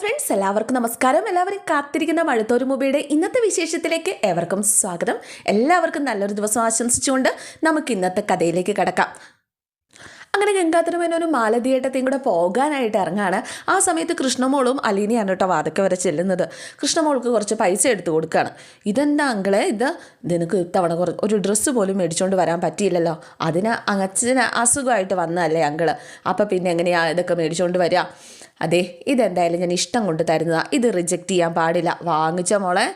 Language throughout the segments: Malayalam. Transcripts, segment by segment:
ഫ്രണ്ട്സ് എല്ലാവർക്കും നമസ്കാരം. എല്ലാവരും കാത്തിരിക്കുന്ന മഴത്തോരു മൂവിയുടെ ഇന്നത്തെ വിശേഷത്തിലേക്ക് ഏവർക്കും സ്വാഗതം. എല്ലാവർക്കും നല്ലൊരു ദിവസം ആശംസിച്ചുകൊണ്ട് നമുക്ക് ഇന്നത്തെ കഥയിലേക്ക് കടക്കാം. അങ്ങനെ ഗംഗാധരമേനോനും മാലതിയേട്ടത്തെയും കൂടെ പോകാനായിട്ട് ഇറങ്ങാണ്. ആ സമയത്ത് കൃഷ്ണമോളും അലീനയാണ് കേട്ടോ വാതക്ക വരെ ചെല്ലുന്നത്. കൃഷ്ണമോൾക്ക് കുറച്ച് പൈസ എടുത്തു കൊടുക്കുകയാണ് ഇതെന്താ അങ്കളെ? ഇത് നിനക്ക് ഇത്തവണ ഒരു ഡ്രസ്സ് പോലും മേടിച്ചുകൊണ്ട് വരാൻ പറ്റിയില്ലല്ലോ. അതിന് അച്ഛന് അസുഖമായിട്ട് വന്നതല്ലേ അങ്കിൾ? അപ്പം പിന്നെ എങ്ങനെയാണ് ഇതൊക്കെ മേടിച്ചുകൊണ്ട് വരിക അതെ ഇതെന്തായാലും ഞാൻ ഇഷ്ടം കൊണ്ട് തരുന്നതാണ് ഇത് റിജക്റ്റ് ചെയ്യാൻ പാടില്ല. വാങ്ങിച്ച മോളെ?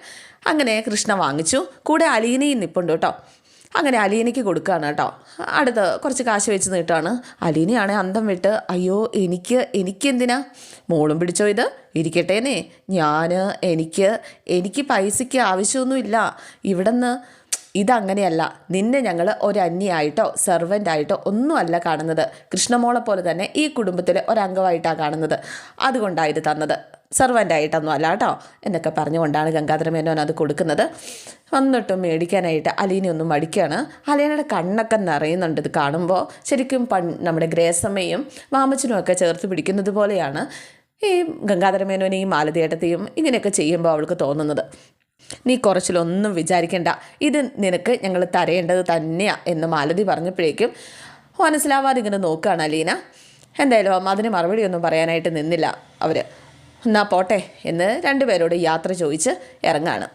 അങ്ങനെ കൃഷ്ണ വാങ്ങിച്ചു. കൂടെ അലീനയും നിപ്പുണ്ട് കേട്ടോ. അങ്ങനെ അലീനയ്ക്ക് കൊടുക്കുകയാണ് കേട്ടോ. അടുത്ത് കുറച്ച് കാശ് വെച്ച് നീട്ടാണ്. അലീനയാണെ അന്തം വിട്ട് അയ്യോ എനിക്ക് എനിക്കെന്തിനാ? മോളും പിടിച്ചോ ഇത്? ഇരിക്കട്ടേന്നേ. ഞാൻ എനിക്ക് എനിക്ക് പൈസയ്ക്ക് ആവശ്യമൊന്നുമില്ല. ഇവിടെ നിന്ന് ഇതങ്ങനെയല്ല. നിന്നെ ഞങ്ങൾ ഒരു സെർവന്റായിട്ടോ ഒന്നുമല്ല കാണുന്നത്. കൃഷ്ണമോളെ പോലെ തന്നെ ഈ കുടുംബത്തിലെ ഒരംഗമായിട്ടാണ് കാണുന്നത്. അതുകൊണ്ടാണ് ഇത് തന്നത്. സെർവന്റായിട്ടൊന്നും അല്ല കേട്ടോ. എന്നൊക്കെ പറഞ്ഞുകൊണ്ടാണ് ഗംഗാധര മേനോൻ അത് കൊടുക്കുന്നത്. വന്നിട്ടും മേടിക്കാനായിട്ട് അലീനെ ഒന്നും മടിക്കുകയാണ് അലീനയുടെ കണ്ണൊക്കെ നിറയുന്നുണ്ട് ഇത് കാണുമ്പോൾ ശരിക്കും പൺ നമ്മുടെ ഗ്രേസമ്മയും വാമച്ചനും ഒക്കെ ചേർത്ത് പിടിക്കുന്നത് പോലെയാണ് ഈ ഗംഗാധര മേനോനെയും മാലതിയേട്ടത്തെയും ഇങ്ങനെയൊക്കെ ചെയ്യുമ്പോൾ അവൾക്ക് തോന്നുന്നത്. നീ കുറച്ചിലൊന്നും വിചാരിക്കേണ്ട. ഇത് നിനക്ക് ഞങ്ങൾ തരേണ്ടത് തന്നെയാണ് എന്ന് മാലതി പറഞ്ഞപ്പോഴേക്കും മനസ്സിലാവാതെ ഇങ്ങനെ നോക്കുകയാണ് അലീന. എന്തായാലും അതിന് മറുപടിയൊന്നും പറയാനായിട്ട് നിന്നില്ല അവർ എന്നാ പോട്ടെ എന്ന് രണ്ടുപേരോട് യാത്ര ചോദിച്ച് ഇറങ്ങാണ്.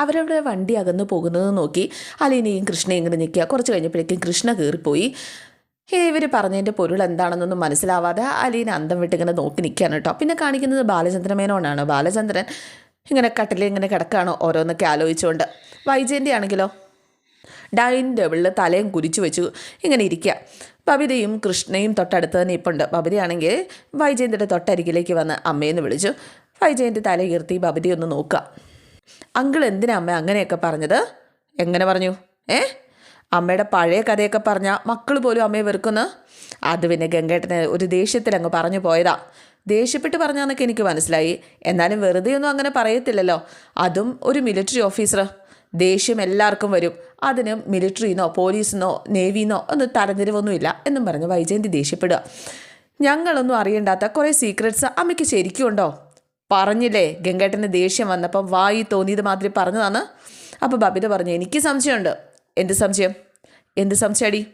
അവരവിടെ വണ്ടി അകന്നു പോകുന്നത് നോക്കി അലീനയും കൃഷ്ണയും ഇങ്ങനെ നിൽക്കുക. കുറച്ച് കഴിഞ്ഞപ്പോഴേക്കും കൃഷ്ണ കയറിപ്പോയി. ഇവർ പറഞ്ഞതിന്റെ പൊരുൾ എന്താണെന്നൊന്നും മനസ്സിലാവാതെ അലീന അന്തം വിട്ടിങ്ങനെ നോക്കി നിൽക്കുകയാണ് കേട്ടോ. പിന്നെ കാണിക്കുന്നത് ബാലചന്ദ്രമേനോനാണ് ബാലചന്ദ്രൻ ഇങ്ങനെ കട്ടിലിൽ ഇങ്ങനെ കിടക്കുകയാണ് ഓരോന്നൊക്കെ ആലോചിച്ചുകൊണ്ട്. വൈജയന്റെ ആണെങ്കിലോ ഡൈനിങ് ടേബിളിൽ തലയും കുരിച്ചു വെച്ചു ഇങ്ങനെ ഇരിക്കുക. ബബിതയും കൃഷ്ണയും തൊട്ടടുത്ത് തന്നെ ഇപ്പുണ്ട് ബബിതയാണെങ്കിൽ വൈജയന്തിന്റെ തൊട്ടരികിലേക്ക് വന്ന് അമ്മയെന്ന് വിളിച്ചു. വൈജയന്തി തല ഉയർത്തി ബബിതി ഒന്ന് നോക്കുക. അങ്കിൾ എന്തിനാ അമ്മ അങ്ങനെയൊക്കെ പറഞ്ഞത്? എങ്ങനെ പറഞ്ഞു? ഏ? അമ്മയുടെ പഴയ കഥയൊക്കെ പറഞ്ഞ മക്കൾ പോലും അമ്മയെ വെറുക്കുന്നു? അത് പിന്നെ ഗംഗേട്ടനെ ഒരു ദേഷ്യത്തിൽ അങ്ങ് പറഞ്ഞു പോയതാ. ദേഷ്യപ്പെട്ട് പറഞ്ഞാന്നൊക്കെ എനിക്ക് മനസ്സിലായി. എന്നാലും വെറുതെ ഒന്നും അങ്ങനെ പറയത്തില്ലല്ലോ. അതും ഒരു മിലിറ്ററി ഓഫീസർ ദേഷ്യം എല്ലാവർക്കും വരും. അതിന് മിലിറ്ററിന്നോ പോലീസിന്നോ നേവിന്നോ ഒന്നും തരംതിരിവൊന്നുമില്ല എന്നും പറഞ്ഞ് വൈജയന്തി ദേഷ്യപ്പെടുക. ഞങ്ങളൊന്നും അറിയണ്ടാത്ത കുറേ സീക്രട്സ് അമ്മയ്ക്ക് ശരിക്കും ഉണ്ടോ? പറഞ്ഞില്ലേ ഗംഗേട്ടന് ദേഷ്യം വന്നപ്പം വായി തോന്നിയത് മാതിരി പറഞ്ഞതാണ്. അപ്പോൾ ബബിത പറഞ്ഞു എനിക്ക് സംശയമുണ്ട്. എന്ത് സംശയം? എന്ത് സംശയടി?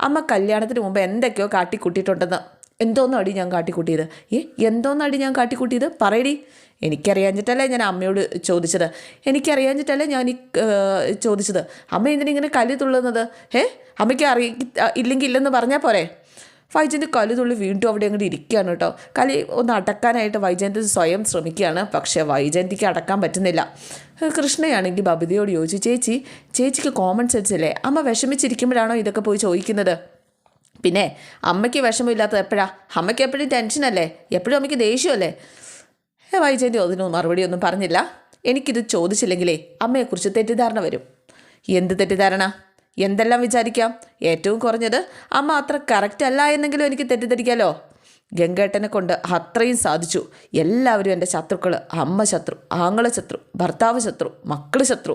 അമ്മ കല്യാണത്തിന് മുമ്പ് എന്തൊക്കെയോ കാട്ടിക്കൂട്ടിയിട്ടുണ്ടെന്ന്. എന്തോന്നടി ഞാൻ കാട്ടിക്കൂട്ടിയത്? ഏ എന്തോന്നടി ഞാൻ കാട്ടിക്കൂട്ടിയത്? പറയടി. എനിക്കറിയാഞ്ഞിട്ടല്ലേ ഞാൻ അമ്മയോട് ചോദിച്ചത്. എനിക്കറിയാഞ്ഞിട്ടല്ലേ ഞാൻ ഈ ചോദിച്ചത്. അമ്മ എന്തിനിങ്ങനെ കലി തുള്ളുന്നത്? ഏ അമ്മയ്ക്ക് അറിയ ഇല്ലെങ്കിൽ ഇല്ലെന്ന് പറഞ്ഞാൽ പോരെ. വൈജയന്ത് കലി തുള്ളി വീണ്ടും അവിടെ അങ്ങോട്ട് ഇരിക്കുകയാണ് കേട്ടോ. കലി ഒന്ന് അടക്കാനായിട്ട് വൈജയന്തി സ്വയം ശ്രമിക്കുകയാണ്. പക്ഷേ വൈജയന്തിക്ക് അടക്കാൻ പറ്റുന്നില്ല. കൃഷ്ണയാണെങ്കിൽ ബബിതയോട് ചോദിച്ചു ചേച്ചി ചേച്ചിക്ക് കോമൺ സെൻസ് അല്ലേ അമ്മ വിഷമിച്ചിരിക്കുമ്പോഴാണോ ഇതൊക്കെ പോയി ചോദിക്കുന്നത്? പിന്നെ അമ്മയ്ക്ക് വിഷമമില്ലാത്തത് എപ്പോഴാ? അമ്മയ്ക്ക് എപ്പോഴും ടെൻഷനല്ലേ എപ്പോഴും അമ്മയ്ക്ക് ദേഷ്യമല്ലേ ഏ, വൈജയന്തി അതിനൊന്നും മറുപടിയൊന്നും പറഞ്ഞില്ല. എനിക്കിത് ചോദിച്ചില്ലെങ്കിലേ അമ്മയെക്കുറിച്ച് തെറ്റിദ്ധാരണ വരും. എന്ത് തെറ്റിദ്ധാരണ? എന്തെല്ലാം വിചാരിക്കാം? ഏറ്റവും കുറഞ്ഞത് അമ്മ അത്ര കറക്റ്റ് അല്ല എന്നെങ്കിലും എനിക്ക് തെറ്റിദ്ധരിക്കാമല്ലോ ഗംഗേട്ടനെ കൊണ്ട് അത്രയും സാധിച്ചു. എല്ലാവരും എന്റെ ശത്രുക്കൾ അമ്മ ശത്രു ആങ്ങള ശത്രു ഭർത്താവ് ശത്രു മക്കൾ ശത്രു.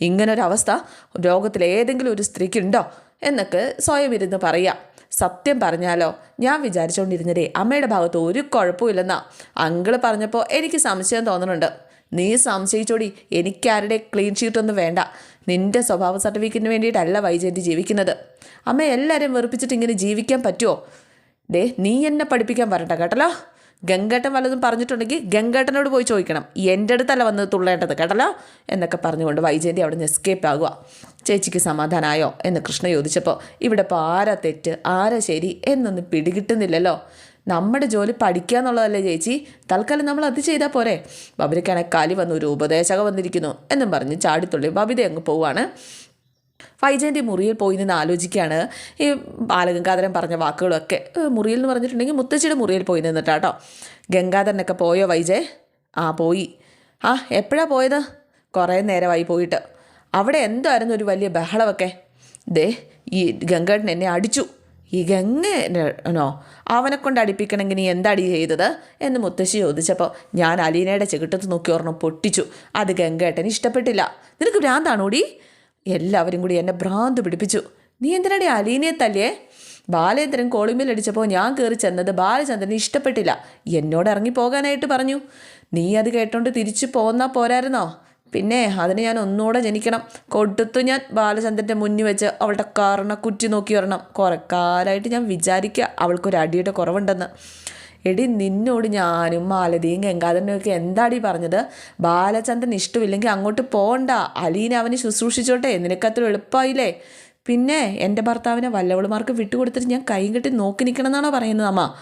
ഇങ്ങനൊരവസ്ഥ ലോകത്തിലേതെങ്കിലും ഒരു സ്ത്രീക്കുണ്ടോ എന്നൊക്കെ സ്വയം ഇരുന്ന് പറയാം. സത്യം പറഞ്ഞാലോ ഞാൻ വിചാരിച്ചുകൊണ്ടിരുന്നതേ അമ്മയുടെ ഭാഗത്ത് ഒരു കുഴപ്പമില്ലെന്നാ അങ്കിൾ പറഞ്ഞപ്പോൾ എനിക്ക് സംശയം തോന്നുന്നുണ്ട്. നീ സംശയിച്ചോടി എനിക്കാരുടെ ക്ലീൻ ഷീറ്റൊന്നും വേണ്ട. നിന്റെ സ്വഭാവ സർട്ടിഫിക്കറ്റിന് വേണ്ടിയിട്ടല്ല വൈജയന്തി ജീവിക്കുന്നത്. അമ്മ എല്ലാവരും വെറുപ്പിച്ചിട്ട് ഇങ്ങനെ ജീവിക്കാൻ പറ്റുമോ ദേ നീ എന്നെ പഠിപ്പിക്കാൻ വരണ്ട കേട്ടല്ലോ. ഗംഗേട്ടൻ വല്ലതും പറഞ്ഞിട്ടുണ്ടെങ്കിൽ ഗംഗേട്ടനോട് പോയി ചോദിക്കണം. എന്റെ അടുത്തല്ല വന്ന് തുള്ളേണ്ടത് കേട്ടല്ലോ? എന്നൊക്കെ പറഞ്ഞുകൊണ്ട് വൈജയന്തി അവിടെ നിന്ന് എസ്കേപ്പ് ആകുക. ചേച്ചിക്ക് സമാധാനമായോ എന്ന് കൃഷ്ണ ചോദിച്ചപ്പോൾ ഇവിടെ ഇപ്പോൾ ആരാ തെറ്റ്? ആരാ ശരി? എന്നൊന്നും പിടികിട്ടുന്നില്ലല്ലോ. നമ്മുടെ ജോലി പഠിക്കുക എന്നുള്ളതല്ലേ ചേച്ചി? തൽക്കാലം നമ്മൾ അത് ചെയ്താൽ പോരെ. ബബിതയ്ക്കാണെങ്കിൽ കാലി വന്നു ഒരു ഉപദേശക വന്നിരിക്കുന്നു എന്നും പറഞ്ഞ് ചാടിത്തുള്ളി ബബിത അങ്ങ് പോവാണ്. വൈജയന്തി മുറിയിൽ പോയി നിന്ന് ആലോചിക്കുകയാണ്. ഈ ബാലഗംഗാധരൻ പറഞ്ഞ വാക്കുകളൊക്കെ മുറിയിൽ എന്ന് പറഞ്ഞിട്ടുണ്ടെങ്കിൽ മുത്തശ്ശിയുടെ മുറിയിൽ പോയി നിന്നിട്ടാട്ടോ ഗംഗാധരനൊക്കെ പോയോ വൈജയ് ആ പോയി. ആ എപ്പോഴാണ് പോയത്? കുറേ നേരമായി പോയിട്ട്. അവിടെ എന്തായിരുന്നു ഒരു വലിയ ബഹളമൊക്കെ? ദേ ഈ ഗംഗേട്ടൻ എന്നെ അടിച്ചു. ഈ ഗംഗനോ അവനെ കൊണ്ട് അടിപ്പിക്കണമെങ്കിൽ നീ എന്താടി ചെയ്തത്? എന്ന് മുത്തശ്ശി ചോദിച്ചപ്പോൾ ഞാൻ അലീനയുടെ ചെകിട്ടത്ത് നോക്കി ഓർണം പൊട്ടിച്ചു. അത് ഗംഗേട്ടന് ഇഷ്ടപ്പെട്ടില്ല. നിനക്ക് ഭ്രാന്താണോടി? എല്ലാവരും കൂടി എന്നെ ഭ്രാന്ത് പിടിപ്പിച്ചു. നീ എന്തിനാടി അലീനയെ തല്ലേ ബാലേന്ദ്രൻ കോളിമിൽ അടിച്ചപ്പോൾ ഞാൻ കയറി ചെന്നത് ബാലചന്ദ്രന് ഇഷ്ടപ്പെട്ടില്ല. എന്നോട് ഇറങ്ങി പോകാനായിട്ട് പറഞ്ഞു. നീ അത് കേട്ടോണ്ട് തിരിച്ചു പോന്നാ പോരായിരുന്നോ? പിന്നെ അതിന് ഞാൻ ഒന്നുകൂടെ ജനിക്കണം. കൊടുത്തു ഞാൻ ബാലചന്ദ്രന്റെ മുന്നിൽ വെച്ച് അവളുടെ കാറിനെ കുറ്റി നോക്കി വരണം. കുറെ കാലമായിട്ട് ഞാൻ വിചാരിക്കുക അവൾക്കൊരു അടിയുടെ കുറവുണ്ടെന്ന്. എടി നിന്നോട് ഞാനും മാലതിയും ഗംഗാധരനൊക്കെ എന്താടി പറഞ്ഞത്? ബാലചന്ദ്രൻ ഇഷ്ടമില്ലെങ്കിൽ അങ്ങോട്ട് പോകണ്ട അലീനെ അവന് ശുശ്രൂഷിച്ചോട്ടെ. നിനക്കത്ര എളുപ്പമായില്ലേ പിന്നെ എന്റെ ഭർത്താവിനെ വല്ലവളുമാർക്ക് വിട്ടുകൊടുത്തിട്ട് ഞാൻ കൈ കെട്ടി നോക്കി നിൽക്കണം എന്നാണോ പറയുന്നത് അമ്മ?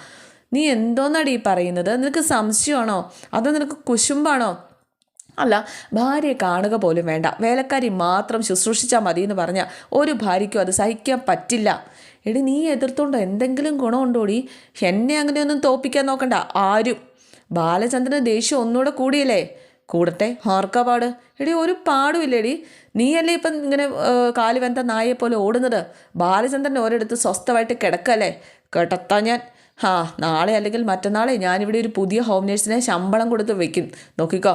നീ എന്തോന്നാടി പറയുന്നത്? നിനക്ക് സംശയമാണോ? അതോ നിനക്ക് കുശുമ്പാണോ? അല്ല ഭാര്യയെ കാണുക പോലും വേണ്ട. വേലക്കാരി മാത്രം ശുശ്രൂഷിച്ചാൽ മതി എന്ന് പറഞ്ഞാൽ ഒരു ഭാര്യയ്ക്കും അത് സഹിക്കാൻ പറ്റില്ല. എടി നീ എതിർത്തോണ്ടോ എന്തെങ്കിലും ഗുണമുണ്ടോടി? എന്നെ അങ്ങനെയൊന്നും തോപ്പിക്കാൻ നോക്കണ്ട. ആരും. ബാലചന്ദ്രന് ദേഷ്യം ഒന്നുകൂടെ കൂടിയല്ലേ? കൂടട്ടെ ആർക്കാ പാട്? എടി ഒരു പാടുമില്ലേടി നീയല്ലേ ഇപ്പം ഇങ്ങനെ കാലുവെന്ത നായെ പോലെ ഓടുന്നത്? ബാലചന്ദ്രൻ ഒരിടത്ത് സ്വസ്ഥമായിട്ട് കിടക്കല്ലേ? കേട്ടത്താ ഞാൻ. ആ നാളെ അല്ലെങ്കിൽ മറ്റന്നാളെ ഞാനിവിടെ ഒരു പുതിയ ഹോം നേഴ്സിനെ ശമ്പളം കൊടുത്ത് വെക്കും. നോക്കിക്കോ.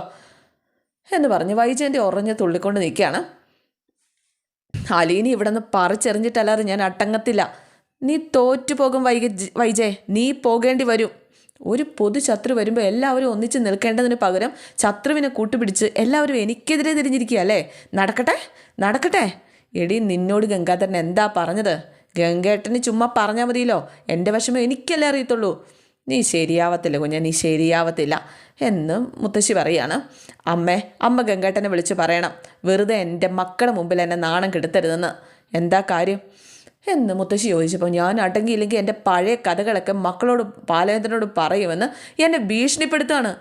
എന്ന് പറഞ്ഞ്. വൈജയന്റെ ഉറഞ്ഞ് തുള്ളിക്കൊണ്ട് നിൽക്കുകയാണ്. അലീനി ഇവിടെ നിന്ന് പറിച്ചെറിഞ്ഞിട്ടല്ലാതെ ഞാൻ അട്ടങ്ങത്തില്ല. നീ തോറ്റു പോകും വൈക വൈജയ്. നീ പോകേണ്ടി വരും. ഒരു പൊതു ശത്രു വരുമ്പോൾ എല്ലാവരും ഒന്നിച്ച് നിൽക്കേണ്ടതിന് പകരം ശത്രുവിനെ കൂട്ടുപിടിച്ച് എല്ലാവരും എനിക്കെതിരെ തിരിഞ്ഞിരിക്കുക അല്ലേ? നടക്കട്ടെ നടക്കട്ടെ. എടി നിന്നോട് ഗംഗാധരൻ എന്താ പറഞ്ഞത്? ഗംഗേട്ടന് ചുമ്മാ പറഞ്ഞാൽ മതിയല്ലോ. എന്റെ വശമേ എനിക്കല്ലേ അറിയത്തുള്ളൂ. നീ ശരിയാവത്തില്ല കുഞ്ഞ നീ ശരിയാവത്തില്ല എന്ന് മുത്തശ്ശി പറയാണ്. അമ്മേ അമ്മ ഗംഗേട്ടനെ വിളിച്ച് പറയണം വെറുതെ എന്റെ മക്കളുടെ മുമ്പിൽ എന്നെ നാണം കെടുത്തരുതെന്ന്. എന്താ കാര്യം? എന്ന് മുത്തശ്ശി ചോദിച്ചപ്പോൾ ഞാൻ അടങ്ങിയില്ലെങ്കിൽ എന്റെ പഴയ കഥകളൊക്കെ മക്കളോട് പാലയത്തിനോട് പറയുമെന്ന് എന്നെ ഭീഷണിപ്പെടുത്താണ്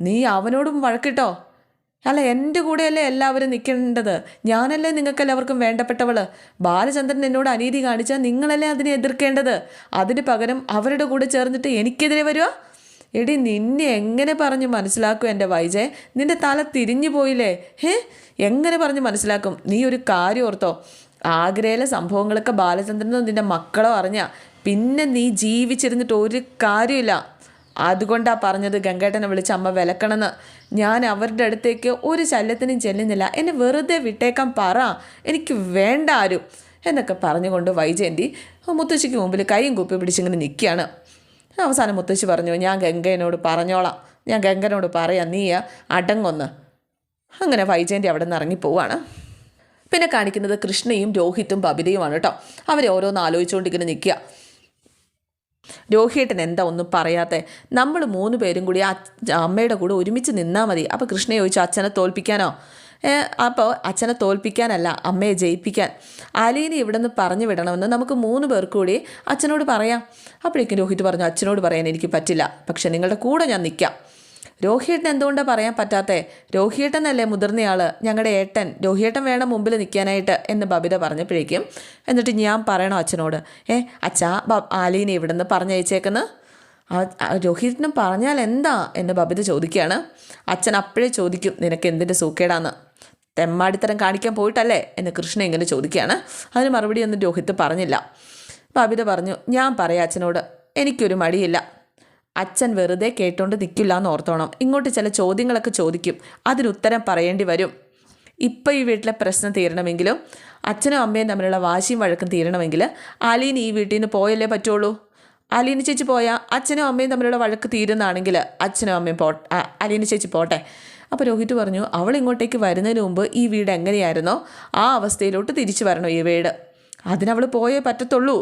നീ അവനോടും വഴക്കിട്ടോ? അല്ല? എന്റെ കൂടെയല്ലേ എല്ലാവരും നിൽക്കേണ്ടത്. ഞാനല്ലേ നിങ്ങൾക്ക് എല്ലാവർക്കും വേണ്ടപ്പെട്ടവൾ ബാലചന്ദ്രൻ എന്നോട് അനീതി കാണിച്ചാൽ നിങ്ങളല്ലേ അതിനെ എതിർക്കേണ്ടത്? അതിന് പകരം അവരുടെ കൂടെ ചേർന്നിട്ട് എനിക്കെതിരെ വരുക എടി നിന്നെ എങ്ങനെ പറഞ്ഞ് മനസ്സിലാക്കും എന്റെ വൈജയ് നിന്റെ തല തിരിഞ്ഞു പോയില്ലേ? ഹേ? എങ്ങനെ പറഞ്ഞ് മനസ്സിലാക്കും? നീ ഒരു കാര്യം ഓർത്തോ. ആഗ്രയിലെ സംഭവങ്ങളൊക്കെ ബാലചന്ദ്രനോ നിന്റെ മക്കളോ അറിഞ്ഞ പിന്നെ നീ ജീവിച്ചിരുന്നിട്ട് ഒരു കാര്യമില്ല അതുകൊണ്ടാണ് പറഞ്ഞത് ഗംഗേട്ടനെ വിളിച്ച് അമ്മ വിലക്കണമെന്ന്. ഞാൻ അവരുടെ അടുത്തേക്ക് ഒരു ശല്യത്തിനും ചെല്ലുന്നില്ല. എന്നെ വെറുതെ വിട്ടേക്കാൻ പറ. എനിക്ക് വേണ്ട ആരും. എന്നൊക്കെ പറഞ്ഞുകൊണ്ട് വൈജയന്തി മുത്തശ്ശിക്ക് മുമ്പിൽ കൈയും കുപ്പി പിടിച്ചിങ്ങനെ നിൽക്കുകയാണ്. അവസാനം മുത്തശ്ശി പറഞ്ഞു ഞാൻ ഗംഗേനോട് പറഞ്ഞോളാം. ഞാൻ ഗംഗനോട് പറയാം നീ അടങ്ങൊന്ന്. അങ്ങനെ വൈജയന്തി അവിടെ നിന്ന് ഇറങ്ങിപ്പോവാണ് പിന്നെ കാണിക്കുന്നത് കൃഷ്ണയും രോഹിത്തും ബബിതയുമാണ് കേട്ടോ. അവരെ ഓരോന്ന് ആലോചിച്ചുകൊണ്ടിങ്ങനെ നിൽക്കുക. രോഹിയേട്ടൻ എന്താ ഒന്നും പറയാത്തെ? നമ്മൾ മൂന്ന് പേരും കൂടി അമ്മയുടെ കൂടെ ഒരുമിച്ച് നിന്നാൽ മതി. അപ്പോൾ കൃഷ്ണ ചോദിച്ചു അച്ഛനെ തോൽപ്പിക്കാനോ? അപ്പോൾ അച്ഛനെ തോൽപ്പിക്കാനല്ല അമ്മയെ ജയിപ്പിക്കാൻ. അലീനെ ഇവിടെ നിന്ന് പറഞ്ഞു വിടണമെന്ന് നമുക്ക് മൂന്ന് പേർക്ക് കൂടി അച്ഛനോട് പറയാം. അപ്പോഴേക്കും രോഹിത് പറഞ്ഞു അച്ഛനോട് പറയാൻ എനിക്ക് പറ്റില്ല. പക്ഷേ നിങ്ങളുടെ കൂടെ ഞാൻ നിൽക്കാം രോഹിയേട്ടൻ എന്തുകൊണ്ടാണ് പറയാൻ പറ്റാത്തേ? രോഹിയേട്ടനല്ലേ മുതിർന്നയാൾ ഞങ്ങളുടെ ഏട്ടൻ. രോഹിയേട്ടൻ വേണം മുമ്പിൽ നിൽക്കാനായിട്ട് എന്ന് ബബിത പറഞ്ഞപ്പോഴേക്കും എന്നിട്ട് ഞാൻ പറയണോ അച്ഛനോട്. ഏ അച്ഛാ ആലീനെ ഇവിടെ നിന്ന് പറഞ്ഞയച്ചേക്കുന്നു രോഹിതനും പറഞ്ഞാൽ എന്താ എന്ന് ബബിത ചോദിക്കുകയാണ്. അച്ഛൻ അപ്പോഴേ ചോദിക്കും നിനക്ക് എന്തിന്റെ സൂക്കേടാന്ന്. തെമ്മാടിത്തരം കാണിക്കാൻ പോയിട്ടല്ലേ? എന്ന് കൃഷ്ണ ഇങ്ങനെ ചോദിക്കുകയാണ്. അതിന് മറുപടി ഒന്നും രോഹിത് പറഞ്ഞില്ല. ബബിത പറഞ്ഞു ഞാൻ പറയാം അച്ഛനോട്. എനിക്കൊരു മടിയില്ല. അച്ഛൻ വെറുതെ കേട്ടോണ്ട് നിൽക്കില്ല എന്ന് ഓർത്തോണം. ഇങ്ങോട്ട് ചില ചോദ്യങ്ങളൊക്കെ ചോദിക്കും. അതിനുത്തരം പറയേണ്ടി വരും. ഇപ്പം ഈ വീട്ടിലെ പ്രശ്നം തീരണമെങ്കിലും അച്ഛനും അമ്മയും തമ്മിലുള്ള വാശിയും വഴക്കും തീരണമെങ്കിൽ അലീൻ ഈ വീട്ടിൽ നിന്ന് പോയല്ലേ പറ്റുള്ളൂ? അലീന ചേച്ചി പോയാൽ അച്ഛനും അമ്മയും തമ്മിലുള്ള വഴക്ക് തീരുന്നതാണെങ്കിൽ അച്ഛനും അമ്മയും പോ അലീന ചേച്ചി പോട്ടെ. അപ്പോൾ രോഹിത് പറഞ്ഞു അവൾ ഇങ്ങോട്ടേക്ക് വരുന്നതിന് മുമ്പ് ഈ വീട് എങ്ങനെയായിരുന്നോ? ആ അവസ്ഥയിലോട്ട് തിരിച്ചു വരണം ഈ വീട്. അതിനവൾ പോയേ പറ്റത്തുള്ളൂ.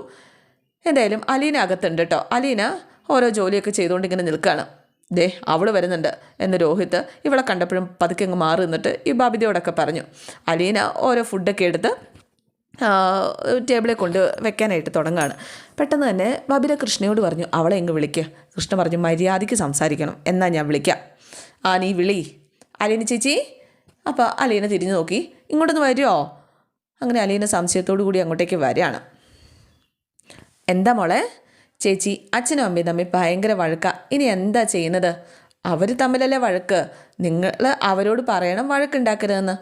എന്തായാലും അലീന അകത്തുണ്ട് കേട്ടോ അലീന ഓരോ ജോലിയൊക്കെ ചെയ്തുകൊണ്ട് ഇങ്ങനെ നിൽക്കുകയാണ്. ദേ അവൾ വരുന്നുണ്ട് എന്ന് രോഹിത് ഇവളെ കണ്ടപ്പോഴും പതുക്കെ അങ്ങ് മാറി നിന്നിട്ട് ഈ ബാബിതയോടൊക്കെ പറഞ്ഞു. അലീന ഓരോ ഫുഡൊക്കെ എടുത്ത് ടേബിളിൽ കൊണ്ട് വെക്കാനായിട്ട് തുടങ്ങുകയാണ്. പെട്ടെന്ന് തന്നെ ബബിത കൃഷ്ണയോട് പറഞ്ഞു അവളെ എങ്ങ് വിളിക്കുക കൃഷ്ണ പറഞ്ഞു മര്യാദയ്ക്ക് സംസാരിക്കണം. എന്നാൽ ഞാൻ വിളിക്കാം. ആ നീ വിളി. അലീന ചേച്ചി അപ്പോൾ അലീന തിരിഞ്ഞു നോക്കി. ഇങ്ങോട്ടൊന്ന് വരുമോ അങ്ങനെ അലീന സംശയത്തോടു കൂടി അങ്ങോട്ടേക്ക് വരികയാണ്. എന്താ മോളെ? ചേച്ചി അച്ഛനും അമ്മയും തമ്മിൽ ഭയങ്കര വഴക്ക. ഇനി എന്താ ചെയ്യുന്നത്? അവർ തമ്മിലല്ലേ വഴക്ക്? നിങ്ങൾ അവരോട് പറയണം വഴക്കുണ്ടാക്കരുതെന്ന്.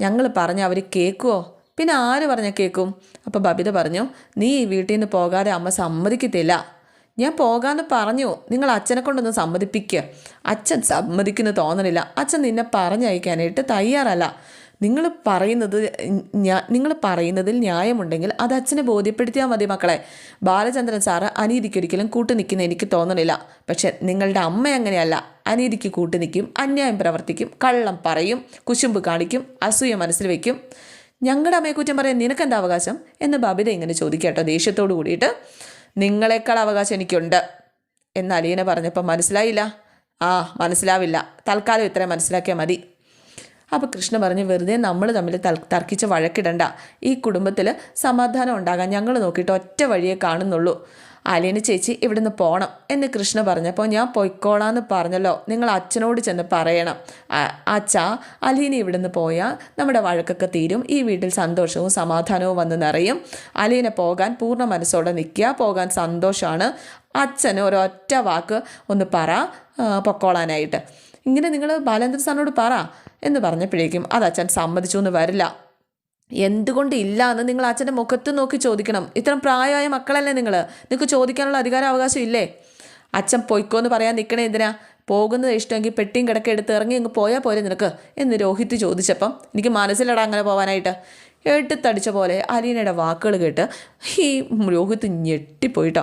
ഞങ്ങൾ പറഞ്ഞ അവർ കേൾക്കുമോ പിന്നെ ആര് പറഞ്ഞ കേൾക്കും അപ്പോൾ ബബിത പറഞ്ഞു നീ ഈ വീട്ടിൽ നിന്ന് പോകാതെ അമ്മ സമ്മതിക്കത്തില്ല. ഞാൻ പോകാമെന്ന് പറഞ്ഞു. നിങ്ങൾ അച്ഛനെ കൊണ്ടൊന്ന് സമ്മതിപ്പിക്കുക അച്ഛൻ സമ്മതിക്കുന്നു തോന്നണില്ല. അച്ഛൻ നിന്നെ പറഞ്ഞയക്കാനായിട്ട് തയ്യാറല്ല. നിങ്ങൾ പറയുന്നത് നിങ്ങൾ പറയുന്നതിൽ ന്യായമുണ്ടെങ്കിൽ അത് അച്ഛനെ ബോധ്യപ്പെടുത്തിയാൽ മതി മക്കളെ. ബാലചന്ദ്രൻ സാറ് അനീതിക്ക് ഒരിക്കലും കൂട്ടു നിൽക്കുന്ന എനിക്ക് തോന്നണില്ല. പക്ഷെ നിങ്ങളുടെ അമ്മ അങ്ങനെയല്ല. അനീതിക്ക് കൂട്ടു നിൽക്കും അന്യായം പ്രവർത്തിക്കും കള്ളം പറയും കുശുമ്പ് കാണിക്കും അസൂയ മനസ്സിൽ വയ്ക്കും. ഞങ്ങളുടെ അമ്മയെ കുറ്റം പറയാൻ നിനക്കെന്താ അവകാശം? എന്ന് ബബിത ഇങ്ങനെ ചോദിക്കാട്ടോ ദേഷ്യത്തോട് കൂടിയിട്ട്. നിങ്ങളെക്കാൾ അവകാശം എനിക്കുണ്ട്. എന്ന് അലീന പറഞ്ഞപ്പോൾ മനസ്സിലായില്ല. ആ മനസ്സിലാവില്ല. തൽക്കാലം ഇത്രയും മനസ്സിലാക്കിയാൽ മതി. അപ്പോൾ കൃഷ്ണ പറഞ്ഞു വെറുതെ നമ്മൾ തമ്മിൽ തർക്കിച്ച് വഴക്കിടണ്ട. ഈ കുടുംബത്തിൽ സമാധാനം ഉണ്ടാകാൻ ഞങ്ങൾ നോക്കിയിട്ട് ഒറ്റ വഴിയേ കാണുന്നുള്ളൂ. അലീന ചേച്ചി ഇവിടുന്ന് പോകണം എന്ന് കൃഷ്ണ പറഞ്ഞപ്പോൾ ഞാൻ പൊയ്ക്കോളാന്ന് പറഞ്ഞല്ലോ. നിങ്ങൾ അച്ഛനോട് ചെന്ന് പറയണം. "ആ- അച്ഛാ അലീന ഇവിടുന്ന് പോയാൽ നമ്മുടെ വഴക്കൊക്കെ തീരും. ഈ വീട്ടിൽ സന്തോഷവും സമാധാനവും വന്ന് നിറയും. അലീന പോകാൻ പൂർണ മനസ്സോടെ നിൽക്കുക. പോകാൻ സന്തോഷമാണ് അച്ഛന് ഒരൊറ്റ വാക്ക് ഒന്ന് പറ പൊക്കോളാനായിട്ട്. ഇങ്ങനെ നിങ്ങൾ ബാലേന്ദ്ര സാറിനോട് പറ എന്ന് പറഞ്ഞപ്പോഴേക്കും അത് അച്ഛൻ സമ്മതിച്ചു എന്ന് വരില്ല. എന്തുകൊണ്ട് ഇല്ല എന്ന് നിങ്ങൾ അച്ഛന്റെ മുഖത്ത് നോക്കി ചോദിക്കണം. ഇത്തരം പ്രായമായ മക്കളല്ലേ നിങ്ങൾ? നിങ്ങൾക്ക് ചോദിക്കാനുള്ള അധികാര അവകാശം ഇല്ലേ? അച്ഛൻ പൊയ്ക്കോ എന്ന് പറയാൻ നിൽക്കണേ എന്തിനാ? പോകുന്നത് ഇഷ്ടമെങ്കിൽ പെട്ടിയും കിടക്ക എടുത്ത് ഇറങ്ങി അങ്ങ് പോയാൽ പോരെ നിനക്ക് എന്ന് രോഹിത് ചോദിച്ചപ്പം എനിക്ക് മനസ്സിലടാ അങ്ങനെ പോകാനായിട്ട് എട്ടിത്തടിച്ച പോലെ അലീനയുടെ വാക്കുകൾ കേട്ട് ഈ രോഹിത് ഞെട്ടിപ്പോയിട്ടോ.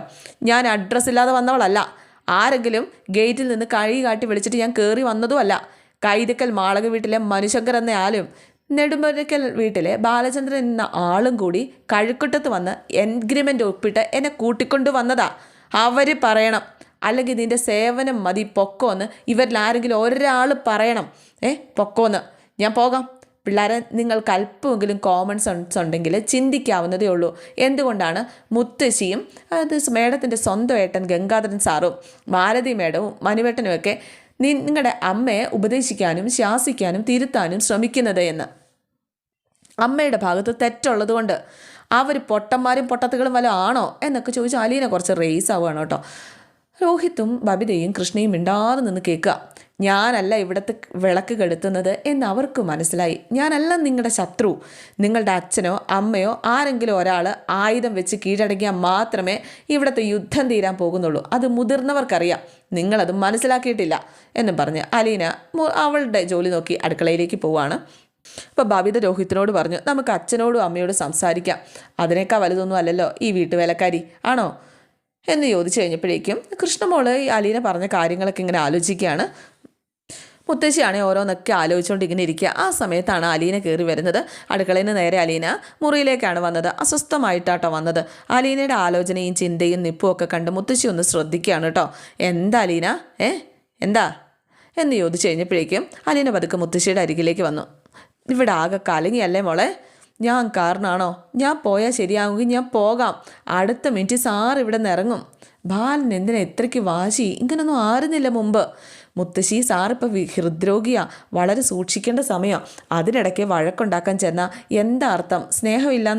ഞാൻ അഡ്രസ്സ് ഇല്ലാതെ വന്നവളല്ല. ആരെങ്കിലും ഗേറ്റിൽ നിന്ന് കഴി കാട്ടി വിളിച്ചിട്ട് ഞാൻ കയറി വന്നതുമല്ല. കൈതക്കൽ മാളക വീട്ടിലെ മനുശങ്കർ എന്ന ആലും നെടുമ്പരക്കൽ വീട്ടിലെ ബാലചന്ദ്രൻ എന്ന ആളും കൂടി കഴുക്കുട്ടത്ത് വന്ന് എൻഗ്രിമെന്റ് ഒപ്പിട്ട് എന്നെ കൂട്ടിക്കൊണ്ടു വന്നതാ. അവർ പറയണം. അല്ലെങ്കിൽ നിന്റെ സേവനം മതി പൊക്കോന്ന് ഇവരിൽ ആരെങ്കിലും ഒരാൾ പറയണം. ഏ പൊക്കോന്ന്. ഞാൻ പോകാം. പിള്ളേരെ നിങ്ങൾക്ക് അല്പമെങ്കിലും കോമൺ സെൻസ് ഉണ്ടെങ്കിൽ ചിന്തിക്കാവുന്നതേ ഉള്ളൂ. എന്തുകൊണ്ടാണ്? മുത്തശ്ശിയും അത് മേഡത്തിന്റെ സ്വന്തം ഏട്ടൻ ഗംഗാധരൻ സാറും മാലതി മേഡവും മനുവേട്ടനുമൊക്കെ നിങ്ങളുടെ അമ്മയെ ഉപദേശിക്കാനും ശാസിക്കാനും തിരുത്താനും ശ്രമിക്കുന്നത് എന്ന്. അമ്മയുടെ ഭാഗത്ത് തെറ്റുള്ളത് കൊണ്ട് അവർ പൊട്ടന്മാരും പൊട്ടത്തുകളും വല്ല ആണോ എന്നൊക്കെ ചോദിച്ച് അലീനെ കുറച്ച് റേസ് ആവുകയാണ് കേട്ടോ. രോഹിത്തും ബബിതയും കൃഷ്ണയും മിണ്ടാതെ നിന്ന് കേൾക്കുക. ഞാനല്ല ഇവിടുത്തെ വിളക്ക് കെടുത്തുന്നത് എന്ന് അവർക്ക് മനസ്സിലായി. ഞാനല്ല നിങ്ങളുടെ ശത്രു. നിങ്ങളുടെ അച്ഛനോ അമ്മയോ ആരെങ്കിലും ഒരാൾ ആയുധം വെച്ച് കീഴടങ്ങിയാൽ മാത്രമേ ഇവിടുത്തെ യുദ്ധം തീരാൻ പോകുന്നുള്ളൂ. അത് മുതിർന്നവർക്കറിയാം. നിങ്ങളത് മനസ്സിലാക്കിയിട്ടില്ല എന്നും പറഞ്ഞ് അലീന അവളുടെ ജോലി നോക്കി അടുക്കളയിലേക്ക് പോവാണ്. അപ്പോൾ ബബിത രോഹിത്തിനോട് പറഞ്ഞു നമുക്ക് അച്ഛനോടും അമ്മയോടും സംസാരിക്കാം. അതിനേക്കാൾ വലുതൊന്നും അല്ലല്ലോ ഈ വീട്ടുവേലക്കാരി. ആണോ? എന്ന് ചോദിച്ചു കഴിഞ്ഞപ്പോഴേക്കും കൃഷ്ണമോൾ ഈ അലീന പറഞ്ഞ കാര്യങ്ങളൊക്കെ ഇങ്ങനെ ആലോചിക്കുകയാണ്. മുത്തശ്ശിയാണെങ്കിൽ ഓരോന്നൊക്കെ ആലോചിച്ചുകൊണ്ട് ഇങ്ങനെ ഇരിക്കുക. ആ സമയത്താണ് അലീന കയറി വരുന്നത്. അടുക്കളയിൽ നിന്ന് നേരെ അലീന മുറിയിലേക്കാണ് വന്നത്. അസ്വസ്ഥമായിട്ടാട്ടോ വന്നത്. അലീനയുടെ ആലോചനയും ചിന്തയും നിപ്പും ഒക്കെ കണ്ട് മുത്തശ്ശി ഒന്ന് ശ്രദ്ധിക്കുകയാണ് കേട്ടോ. എന്താ അലീന? ഏ? എന്താ? എന്ന് ചോദിച്ചു കഴിഞ്ഞപ്പോഴേക്കും അലീന പതുക്കെ മുത്തശ്ശിയുടെ അരികിലേക്ക് വന്നു. ഇവിടെ ആകെ കലങ്ങിയല്ലേ മോളെ? ഞാൻ കാരണമാണോ ഞാൻ പോയാൽ ശരിയാകുമെങ്കിൽ ഞാൻ പോകാം. അടുത്ത മിനിറ്റ് സാർ ഇവിടെ നിന്ന് ഇറങ്ങും ബാലൻ എന്തിനാ ഇത്രയ്ക്ക് വാശി? ഇങ്ങനൊന്നും ആരുന്നില്ല മുമ്പ്. മുത്തശ്ശി സാറിപ്പോൾ ഹൃദ്രോഗിയാ വളരെ സൂക്ഷിക്കേണ്ട സമയം. അതിനിടയ്ക്ക് വഴക്കുണ്ടാക്കാൻ ചെന്നാൽ എന്താ അർത്ഥം? സ്നേഹമില്ല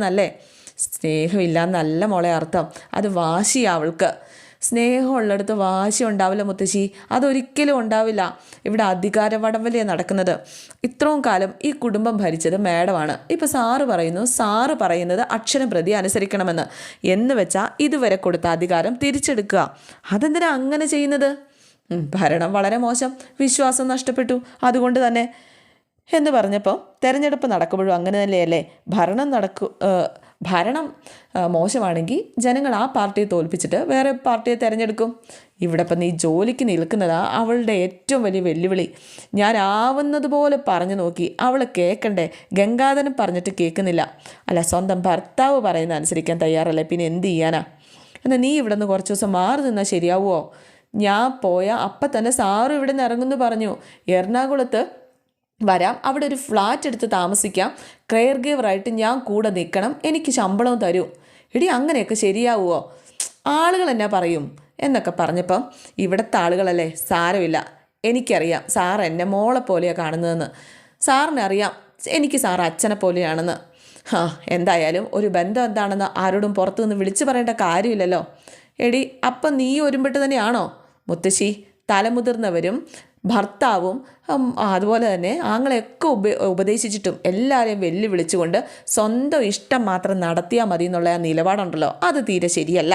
സ്നേഹമില്ല എന്നല്ല മോളെ അർത്ഥം. അത് വാശിയാ അവൾക്ക്. സ്നേഹമുള്ളിടത്ത് വാശി ഉണ്ടാവില്ല മുത്തശ്ശി. അതൊരിക്കലും ഉണ്ടാവില്ല. ഇവിടെ അധികാര വടംവലിയാണ് നടക്കുന്നത്. ഇത്രയും കാലം ഈ കുടുംബം ഭരിച്ചത് മേഡമാണ്. ഇപ്പം സാറ് പറയുന്നു സാറ് പറയുന്നത് അക്ഷരം പ്രതി അനുസരിക്കണമെന്ന്. എന്ന് വെച്ചാൽ ഇതുവരെ കൊടുത്ത അധികാരം തിരിച്ചെടുക്കുക. അതെന്തിനാ അങ്ങനെ ചെയ്യുന്നത്? ഭരണം വളരെ മോശം. വിശ്വാസം നഷ്ടപ്പെട്ടു. അതുകൊണ്ട് തന്നെ എന്ന് പറഞ്ഞപ്പോൾ തെരഞ്ഞെടുപ്പ് നടക്കുമ്പോഴും അങ്ങനെ തന്നെയല്ലേ? ഭരണം നടക്കു ഭരണം മോശമാണെങ്കിൽ ജനങ്ങൾ ആ പാർട്ടിയെ തോൽപ്പിച്ചിട്ട് വേറെ പാർട്ടിയെ തിരഞ്ഞെടുക്കും. ഇവിടെ ഇപ്പം നീ ജോലിക്ക് നിൽക്കുന്നതാ അവളുടെ ഏറ്റവും വലിയ വെല്ലുവിളി. ഞാൻ ആവുന്നതുപോലെ പറഞ്ഞു നോക്കി. അവൾ കേൾക്കണ്ടേ ഗംഗാധരൻ പറഞ്ഞിട്ട് കേൾക്കുന്നില്ല. അല്ല സ്വന്തം ഭർത്താവ് പറയുന്ന അനുസരിക്കാൻ തയ്യാറല്ലേ? പിന്നെ എന്ത് ചെയ്യാനാ? എന്നാൽ നീ ഇവിടെ നിന്ന് കുറച്ച് ദിവസം മാറി നിന്നാൽ ശരിയാവുമോ ഞാൻ പോയ അപ്പം തന്നെ സാറ് ഇവിടെ നിന്ന് ഇറങ്ങുന്നു പറഞ്ഞു. എറണാകുളത്ത് വരാം. അവിടെ ഒരു ഫ്ലാറ്റ് എടുത്ത് താമസിക്കാം. കെയർ ഗീവറായിട്ട് ഞാൻ കൂടെ നിൽക്കണം. എനിക്ക് ശമ്പളവും തരൂ. എടി അങ്ങനെയൊക്കെ ശരിയാവുമോ ആളുകൾ എന്നാ പറയും? എന്നൊക്കെ പറഞ്ഞപ്പം ഇവിടുത്തെ ആളുകളല്ലേ സാരമില്ല. എനിക്കറിയാം സാർ എന്നെ മോളെ പോലെയാണ് കാണുന്നതെന്ന്. സാറിനറിയാം എനിക്ക് സാർ അച്ഛനെ പോലെയാണെന്ന്. ആ എന്തായാലും ഒരു ബന്ധം എന്താണെന്ന് ആരോടും പുറത്തുനിന്ന് വിളിച്ചു പറയേണ്ട കാര്യമില്ലല്ലോ. എടി അപ്പം നീ ഒരുമ്പിട്ട് തന്നെയാണോ? മുത്തശ്ശി തലമുതിർന്നവരും ഭർത്താവും അതുപോലെ തന്നെ ആങ്ങളെയൊക്കെ ഉപ ഉപദേശിച്ചിട്ടും എല്ലാവരെയും വെല്ലുവിളിച്ചുകൊണ്ട് സ്വന്തം ഇഷ്ടം മാത്രം നടത്തിയാൽ മതി എന്നുള്ള ആ നിലപാടുണ്ടല്ലോ. അത് തീരെ ശരിയല്ല.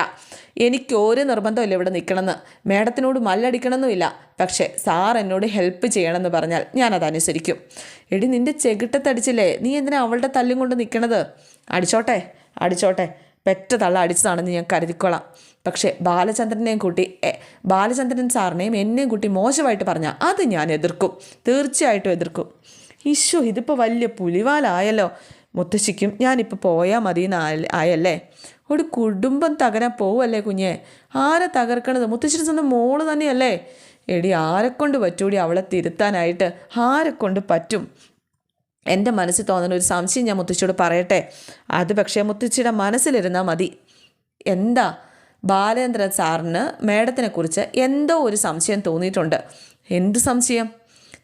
എനിക്ക് ഒരു നിർബന്ധമില്ല ഇവിടെ നിൽക്കണമെന്ന്. മേഡത്തിനോട് മല്ലടിക്കണമെന്നുമില്ല. പക്ഷേ സാർ എന്നോട് ഹെൽപ്പ് ചെയ്യണമെന്ന് പറഞ്ഞാൽ ഞാനത് അനുസരിക്കും. എടി നിന്റെ ചെകിട്ടത്തടിച്ചില്ലേ? നീ എന്തിനാ അവളുടെ തല്ലും കൊണ്ട് നിൽക്കണത്? അടിച്ചോട്ടെ അടിച്ചോട്ടെ. പെറ്റ തള്ള അടിച്ചതാണെന്ന് ഞാൻ കരുതിക്കോളാം. പക്ഷേ ബാലചന്ദ്രനെയും കൂട്ടി ബാലചന്ദ്രൻ സാറിനെയും എന്നെയും കൂട്ടി മോശമായിട്ട് പറഞ്ഞാൽ അത് ഞാൻ എതിർക്കും. തീർച്ചയായിട്ടും എതിർക്കും. ഈശോ ഇതിപ്പോൾ വലിയ പുലിവാലായല്ലോ. മുത്തശ്ശിക്കും ഞാനിപ്പോൾ പോയാൽ മതി ആയല്ലേ? ഒരു കുടുംബം തകരാൻ പോവല്ലേ കുഞ്ഞെ? ആരെ തകർക്കണത്? മുത്തശ്ശിയുടെ സ്വന്തം മോൾ തന്നെയല്ലേ? എടി ആരെക്കൊണ്ട് പറ്റൂടി അവളെ തിരുത്താനായിട്ട്? ആരെക്കൊണ്ട് പറ്റും? എന്റെ മനസ്സിൽ തോന്നുന്ന ഒരു സംശയം ഞാൻ മുത്തശ്ശിയോട് പറയട്ടെ. അത് പക്ഷേ മുത്തശ്ശിയുടെ മനസ്സിലിരുന്നാൽ മതി. എന്താ? ബാലേന്ദ്രൻ സാറിന് മേഡത്തിനെ കുറിച്ച് എന്തോ ഒരു സംശയം തോന്നിയിട്ടുണ്ട്. എന്ത് സംശയം?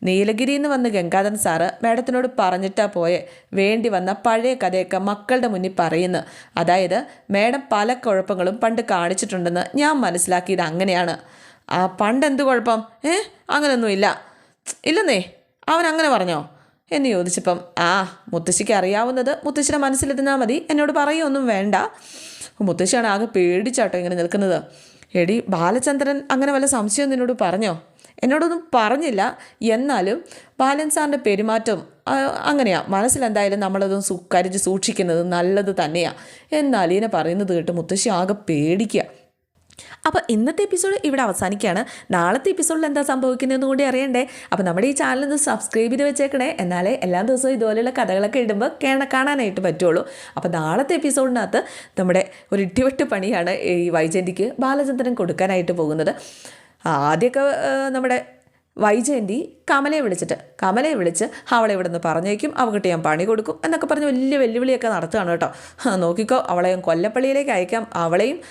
നീലഗിരിയിൽ നിന്ന് വന്ന് ഗംഗാധരൻ സാറ് മേഡത്തിനോട് പറഞ്ഞിട്ടാ പോയെ. വേണ്ടി വന്ന പഴയ കഥയൊക്കെ മക്കളുടെ മുന്നിൽ പറയുന്നു. അതായത് മേഡം പല കുഴപ്പങ്ങളും പണ്ട് കാണിച്ചിട്ടുണ്ടെന്ന് ഞാൻ മനസ്സിലാക്കിയത് അങ്ങനെയാണ്. ആ പണ്ട് എന്ത് കുഴപ്പം? ഏ? അങ്ങനെയൊന്നുമില്ല ഇല്ലെന്നേ അവൻ അങ്ങനെ പറഞ്ഞോ? എന്ന് ചോദിച്ചപ്പം ആ മുത്തശ്ശിക്ക് അറിയാവുന്നത് മുത്തശ്ശിയുടെ മനസ്സിലിരുന്നാൽ മതി. എന്നോട് പറയുമൊന്നും വേണ്ട. മുത്തശ്ശിയാണ് ആകെ പേടിച്ചാട്ടോ ഇങ്ങനെ നിൽക്കുന്നത്. എടി ബാലചന്ദ്രൻ അങ്ങനെ വല്ല സംശയം നിന്നോട് പറഞ്ഞോ? എന്നോടൊന്നും പറഞ്ഞില്ല. എന്നാലും ബാലൻ സാറിന്റെ പെരുമാറ്റം അങ്ങനെയാണ് അങ്ങനെയാ. മനസ്സിലെന്തായാലും നമ്മളത് സു കരുതി സൂക്ഷിക്കുന്നത് നല്ലത് തന്നെയാണ് എന്നാൽ ഇതിനെ പറയുന്നത് കേട്ട് മുത്തശ്ശി ആകെ പേടിക്കുക അപ്പോൾ ഇന്നത്തെ എപ്പിസോഡ് ഇവിടെ അവസാനിക്കുകയാണ്. നാളത്തെ എപ്പിസോഡിൽ എന്താ സംഭവിക്കുന്നതെന്ന് കൂടി അറിയണ്ടേ? അപ്പോൾ നമ്മുടെ ഈ ചാനൽ ഒന്ന് സബ്സ്ക്രൈബ് ചെയ്ത് വെച്ചേക്കണേ. എന്നാലേ എല്ലാ ദിവസവും ഇതുപോലെയുള്ള കഥകളൊക്കെ ഇടുമ്പോൾ കേണ കാണാനായിട്ട് പറ്റുള്ളൂ. അപ്പോൾ നാളത്തെ എപ്പിസോഡിനകത്ത് നമ്മുടെ ഒരു ഇട്ടിവെട്ട് പണിയാണ് ഈ വൈജയന്തിക്ക് ബാലചന്ദ്രൻ കൊടുക്കാനായിട്ട് പോകുന്നത്. ആദ്യമൊക്കെ നമ്മുടെ വൈജയന്തി കമലയെ വിളിച്ചിട്ട് കമലയെ വിളിച്ച് അവളെ ഇവിടെ നിന്ന് പറഞ്ഞേക്കും അവക്കിട്ട് ഞാൻ പണി കൊടുക്കും എന്നൊക്കെ പറഞ്ഞ് വലിയ വെല്ലുവിളിയൊക്കെ നടത്തുകയാണ് കേട്ടോ. നോക്കിക്കോ അവളെ ഞാൻ കൊല്ലപ്പള്ളിയിലേക്ക് അയക്കാം അവളെയും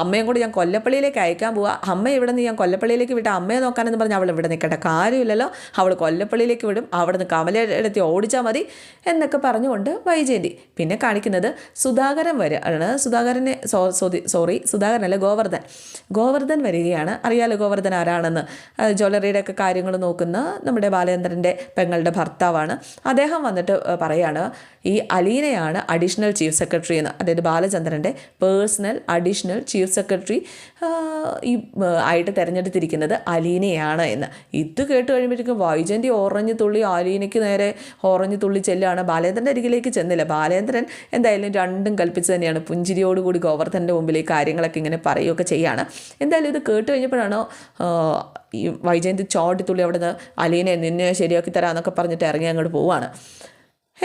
അമ്മയും കൂടി ഞാൻ കൊല്ലപ്പള്ളിയിലേക്ക് അയക്കാൻ പോവാ. അമ്മ ഇവിടെ നിന്ന് ഞാൻ കൊല്ലപ്പള്ളിയിലേക്ക് വിട്ട് അമ്മയെ നോക്കാനെന്ന് പറഞ്ഞ് അവൾ ഇവിടെ നിൽക്കേണ്ട കാര്യമില്ലല്ലോ. അവൾ കൊല്ലപ്പള്ളിയിലേക്ക് വിടും അവിടെ നിന്ന് കമലയുടെ അടുത്ത് ഓടിച്ചാൽ മതി എന്നൊക്കെ പറഞ്ഞുകൊണ്ട് വൈജയന്തി പിന്നെ കാണിക്കുന്നത് സുധാകരൻ വരികയാണ് സുധാകരനെ സോ സോറി- സുധാകരനല്ല ഗോവർദ്ധൻ. ഗോവർദ്ധൻ വരികയാണ്. അറിയാലോ ഗോവർദ്ധൻ ആരാണെന്ന്? ജ്വല്ലറിയുടെ ഒക്കെ കാര്യങ്ങൾ നോക്കുന്ന നമ്മുടെ ബാലേന്ദ്രന്റെ പെങ്ങളുടെ ഭർത്താവാണ്. അദ്ദേഹം വന്നിട്ട് പറയുകയാണ് ഈ അലീനയാണ് അഡീഷണൽ ചീഫ് സെക്രട്ടറി എന്ന്. അതായത് ബാലചന്ദ്രന്റെ പേഴ്സണൽ അഡീഷണൽ ചീഫ് സെക്രട്ടറി ഈ ആയിട്ട് തിരഞ്ഞെടുത്തിരിക്കുന്നത് അലീനയാണ് എന്ന്. ഇത് കേട്ട് കഴിയുമ്പോഴത്തേക്കും വൈജയന്തി ഓറഞ്ഞ് തുള്ളി അലീനയ്ക്ക് നേരെ ഓറഞ്ഞ് തുള്ളി ചെല്ലുകയാണ്. ബാലേന്ദ്രന്റെ അരികിലേക്ക് ചെന്നില്ല. ബാലേന്ദ്രൻ എന്തായാലും രണ്ടും കൽപ്പിച്ച് തന്നെയാണ്. പുഞ്ചിരിയോടുകൂടി ഗോവർദ്ധന്റെ മുമ്പിൽ ഈ കാര്യങ്ങളൊക്കെ ഇങ്ങനെ പറയുകയൊക്കെ ചെയ്യാണ്. എന്തായാലും ഇത് കേട്ട് കഴിഞ്ഞപ്പോഴാണോ ഈ വൈജയന്തി ചോട്ടിത്തുള്ളി അവിടെ നിന്ന് അലീനെ നിന്നെ ശരിയാക്കി തരാമെന്നൊക്കെ പറഞ്ഞിട്ട് ഇറങ്ങി അങ്ങോട്ട് പോവാണ്.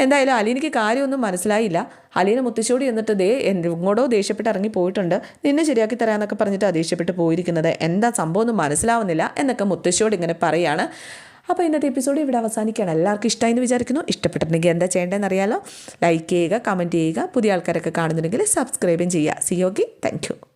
എന്തായാലും അലീനിക്ക് കാര്യമൊന്നും മനസ്സിലായില്ല. അലീന മുത്തശ്ശോടി എന്നിട്ട് ദേ എങ്ങോട്ടോ ദേഷ്യപ്പെട്ട് ഇറങ്ങി പോയിട്ടുണ്ട്. നിന്നെ ശരിയാക്കി തരാമെന്നൊക്കെ പറഞ്ഞിട്ട് ദേഷ്യപ്പെട്ട് പോയിരിക്കുന്നത്. എന്താ സംഭവം ഒന്നും മനസ്സിലാവുന്നില്ല എന്നൊക്കെ മുത്തശ്ശോട് ഇങ്ങനെ പറയാണ്. അപ്പോൾ ഇന്നത്തെ എപ്പിസോഡ് ഇവിടെ അവസാനിക്കുകയാണ്. എല്ലാവർക്കും ഇഷ്ടമായി എന്ന് വിചാരിക്കുന്നു. ഇഷ്ടപ്പെട്ടിട്ടുണ്ടെങ്കിൽ എന്താ ചെയ്യേണ്ടതെന്ന് അറിയാലോ ലൈക്ക് ചെയ്യുക കമന്റ് ചെയ്യുക. പുതിയ ആൾക്കാരൊക്കെ കാണുന്നുണ്ടെങ്കിൽ സബ്സ്ക്രൈബും ചെയ്യുക. C okay thank